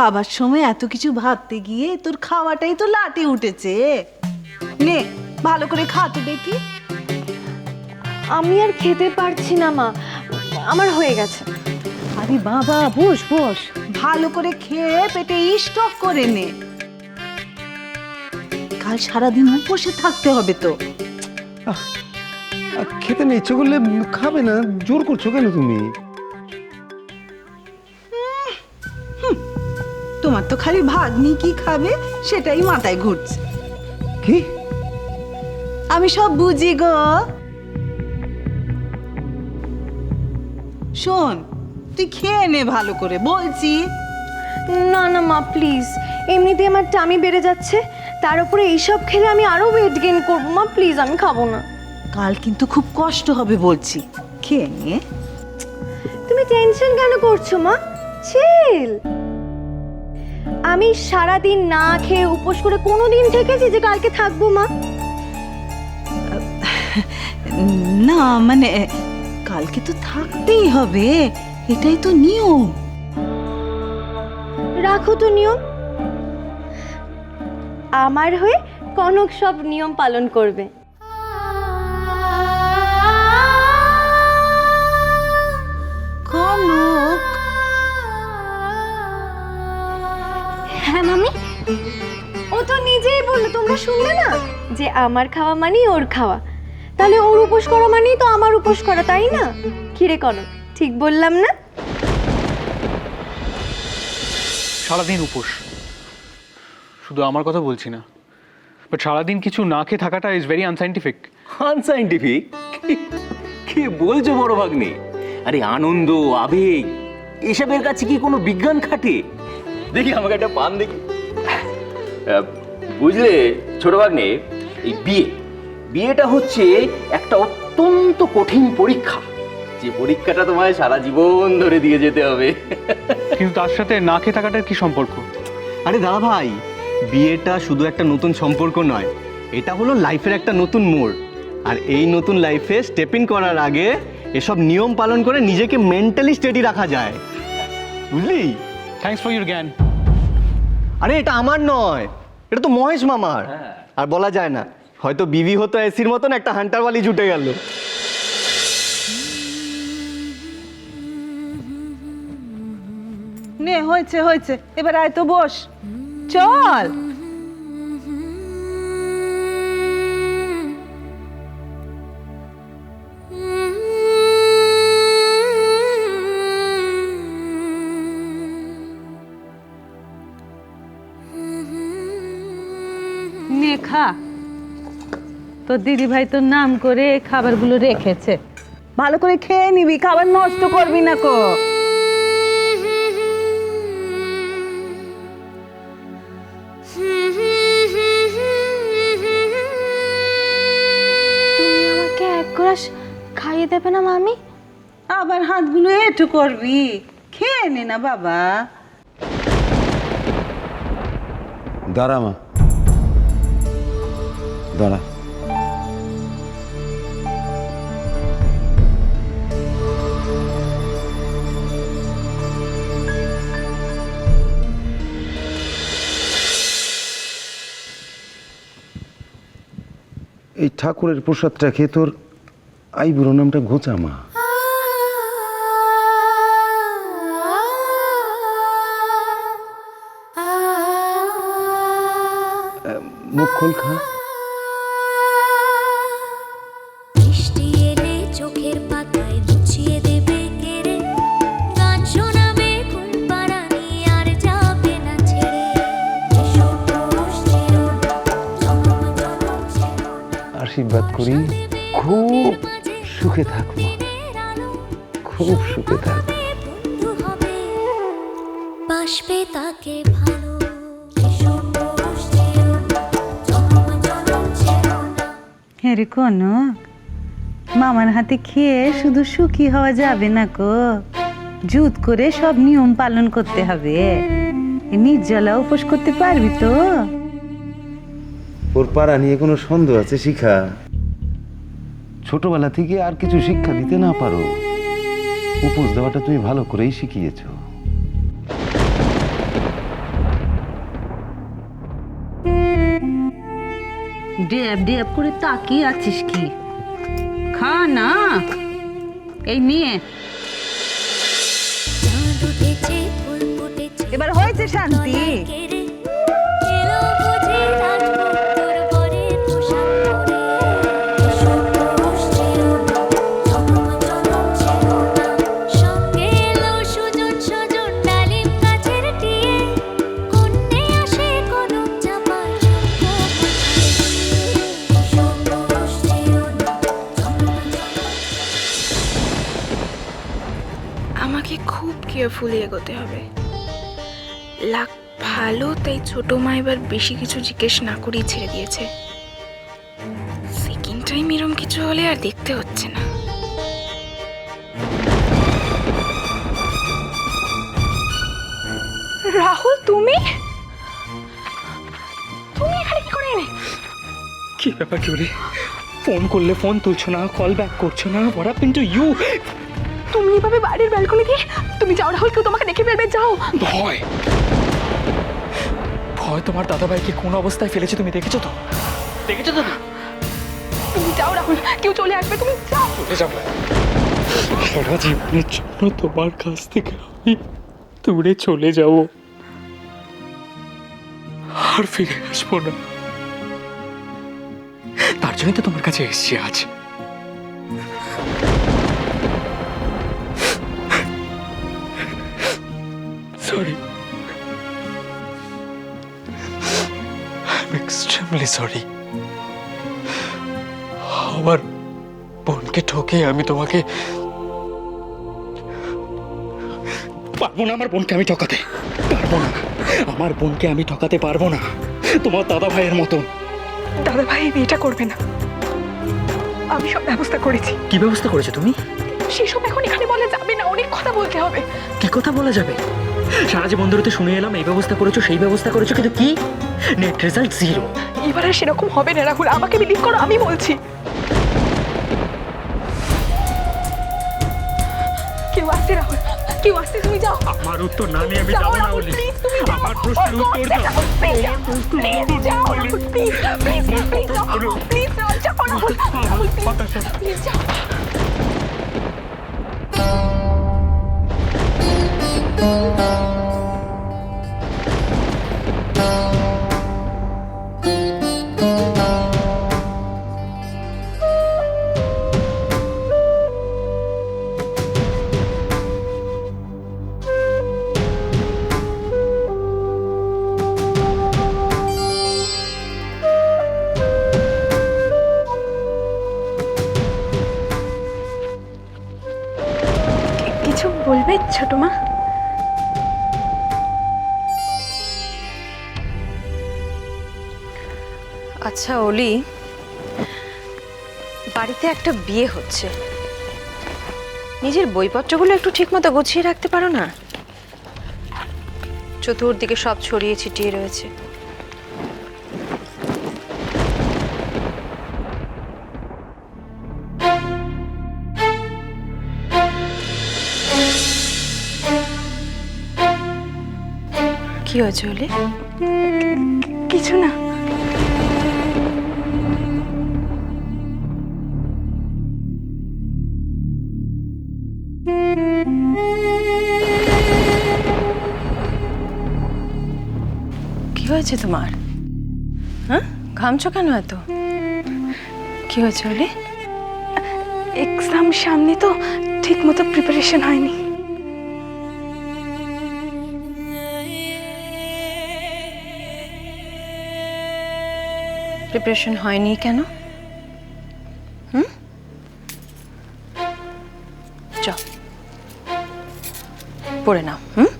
খাবার সময় এত কিছু ভাবতে গিয়ে তোর খাওয়াটাই তো লাটে উঠেছে। নে ভালো করে খা তো দেখি। আমি আর খেতে পারছি না মা। আমার হয়ে গেছে। আরে বাবা বস বস। ভালো করে খেয়ে পেটে স্টক করে নে। কাল সারাদিন উপসে থাকতে হবে তো। আহ, খেতে নেই ইচ্ছে করলে খাবে না? জোর করছ কেন তুমি? তোমার তো খালি ভাগ্নি কি খাবে সেটাই মাথায় ঘুরছে। কি? আমি সব বুঝি গো। শোন তুই খেয়ে নে ভালো করে বলছি। না না মা প্লিজ এমনিতে আমার টামি বেড়ে যাচ্ছে তার উপরে এইসব খেলে আমি আরও ওয়েট গেইন করব। মা প্লিজ আমি খাব না। কাল কিন্তু খুব কষ্ট হবে বলছি। খেয়ে নে। তুমি টেনশন কেন করছ মা? চিল আমি সারাদিন না খেয়ে উপোস করে কোনো দিন থেকেছি যে কালকে থাকব মা। না মানে কালকে তো থাকতেই হবে এটাই তো নিয়ম। রাখো তো নিয়ম। আমার হয়ে কনক সব নিয়ম পালন করবে। ও তো নিজেই বলল তোমরা শুনলে না? যে আমার খাওয়া মানেই ওর খাওয়া। তাহলে ওর উপোস করা মানেই তো আমার উপোস করা তাই না? কিরে কনক ঠিক বললাম না? সারাদিন উপোস। শুধু আমার কথা বলছি না। বাট সারাদিন কিছু না খেয়ে থাকাটা ইজ ভেরি আনসাইন্টিফিক আনসাইন্টিফিক কি বলছো বড় ভাগ্নে? আরে আনন্দ আবেগ এসবের কাছে কি কোনো বিজ্ঞান খাটে? দেখি আমাকে একটা পান দেখি। বুঝলে ছোট ভাগ্নে এই বিয়ে। বিয়েটা হচ্ছে একটা অত্যন্ত কঠিন পরীক্ষা। যে পরীক্ষাটা তোমায় সারা জীবন ধরে দিয়ে যেতে হবে। কিন্তু তার সাথে না খেয়ে থাকাটার কি সম্পর্ক? আরে দাদা ভাই বিয়েটা শুধু একটা নতুন সম্পর্ক নয় এটা হলো লাইফের একটা নতুন মোড়। আর এই নতুন লাইফে স্টেপ ইন করার আগে এসব নিয়ম পালন করে নিজেকে মেন্টালি স্টেডি রাখা যায়। বুঝলি? থ্যাংকস ফর ইউর জ্ঞান। আরে এটা আমার নয়। এটা তো মহেশ মামার। আর বলা যায় না। হয়তো বিবি হতো এসির মতন একটা হান্টারওয়ালি জুটে গেল। নে হয়েছে হয়েছে। এবার আয় তো বস। চল। নে খা। তোর দিদি ভাই তোর নাম করে খাবারগুলো রেখেছে। ভালো করে খেয়ে নিবি খাবার নষ্ট করবি না কো। তুমি আমাকে এক গ্লাস খাইয়ে দেবে না মামি? আবার হাতগুলো এটু করবি। খেয়ে নে না বাবা। দাঁড়া মা। দাঁড়া এই ঠাকুরের প্রসাদটা খেয়ে তোর আইবুড়ো নামটা ঘোচা মা মুখ খোল খা সুখে থাক মা খুব সুখে থাক বাসবে তাকে ভালো। হ্যাঁ রে কনক মামার হাতে খেয়ে শুধু সুখী হওয়া যাবে না কো। জুত করে সব নিয়ম পালন করতে হবে। এ নির্জলা উপোস করতে পারবি তো? ওর পাড়া নিয়ে কোনো সন্দেহ আছে শিখা? ছোটবেলা থেকে আর কিছু শিক্ষা দিতে না পারো। উপোস দেওয়াটা তুমি ভালো করেই শিখিয়েছ। ড্যাব ড্যাব করে তাকিয়ে আছিস কি? খা না। এই নিয়ে। এবার হয়েছে শান্তি। কেয়ারফুলি এগোতে হবে। লাক ভালো, তাই ছোট মা এবার বেশি কিছু জিজ্ঞেস না করেই ছেড়ে দিয়েছে। সেকেন্ড টাইম এরম কিছু হলে আর দেখতে হচ্ছে না। রাহুল, তুমি? তুমি এখানে কি করে এলে? কি ব্যাপার জুলি ফোন করলে ফোন তুলছো না কল ব্যাক করছ না হোয়াট হ্যাপেন ইউ তুমি এভাবে বাড়ির ব্যালকনি দিয়ে তুমি যাও রাহুল কেউ তোমাকে দেখে ফেলবে যাও। ভয়। ভয় তোমার দাদাভাইকে কোন অবস্থায় ফেলেছে তুমি দেখেছ তো? দেখেছ তো তুমি যাও রাহুল কেউ চলে আসবে তুমি যাও। চলে যাব। সারা জীবনের জন্য তোমার কাছ থেকে আমি দূরে চলে যাব। আর ফিরে আসব না। তার জন্যই তো তোমার কাছে এসছি আজ। এক্সট্রিমলি সরি আমার বোনকে ঠকে আমি তোমাকে পারব না আমার বোনকে আমি ঠকাতে। পারব না। আমার বোনকে আমি ঠকাতে পারব না। তোমার দাদা ভাইয়ের মতন। দাদা ভাই বিয়েটা করবে না। আমি সব ব্যবস্থা করেছি। কি ব্যবস্থা করেছ তুমি? সেসব এখন এখানে বলা যাবে না। অনেক কথা বলতে হবে। কি কথা বলা যাবে? সারা জীবন ধরে তো শুনে এলাম এই ব্যবস্থা করেছ সেই ব্যবস্থা করেছ কিন্তু কি? নেট রেজাল্ট জিরো এবার আর সেরকম হবে না রাহুল। আমাকে বিলিভ করো আমি বলছি। কেউ আসছে রাহুল। কেউ আসছে তুমি যাও। আমার উত্তর না নিয়ে আমি যাব না বলি। প্লিজ তুমি যাও। আমার প্রশ্নের উত্তর দাও। Please please please please please please please please please please please please please please আচ্ছা অলি, বাড়িতে একটা বিয়ে হচ্ছে। নিজের বইপত্রগুলো একটু ঠিকমতো গুছিয়ে রাখতে পারো না? চতুর্দিকে সব ছড়িয়ে ছিটিয়ে রয়েছে। কি হয়েছে, অলি? কিছু না। হয়েছে তোমার? হ্যাঁ? ঘামছো কেন এত? কি হয়েছে অলি এক্সাম সামনে তো ঠিক মতো প্রিপারেশন হয়নি। প্রিপারেশন হয়নি কেন? হুম? চ। পড়ে নাও, হুম?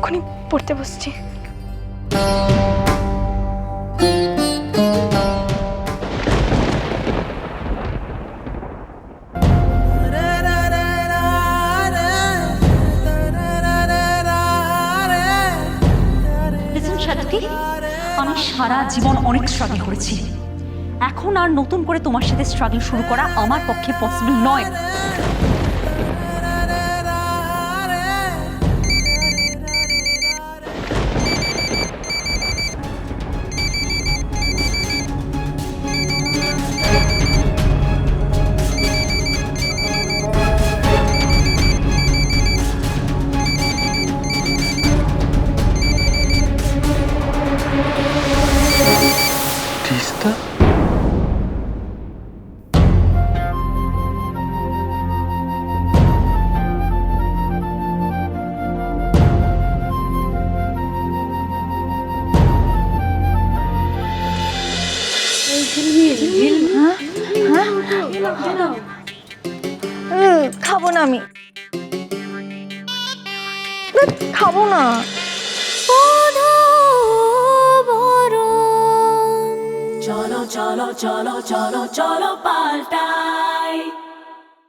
এক্ষুনি পড়তে বসছি। আমি সারা জীবন অনেক স্ট্রাগল করেছি। এখন আর নতুন করে তোমার সাথে স্ট্রাগল শুরু করা আমার পক্ষে পসিবল নয়। খাব না আমি। খাব না। চলো চলো চলো চলো চলো পাল্টাই।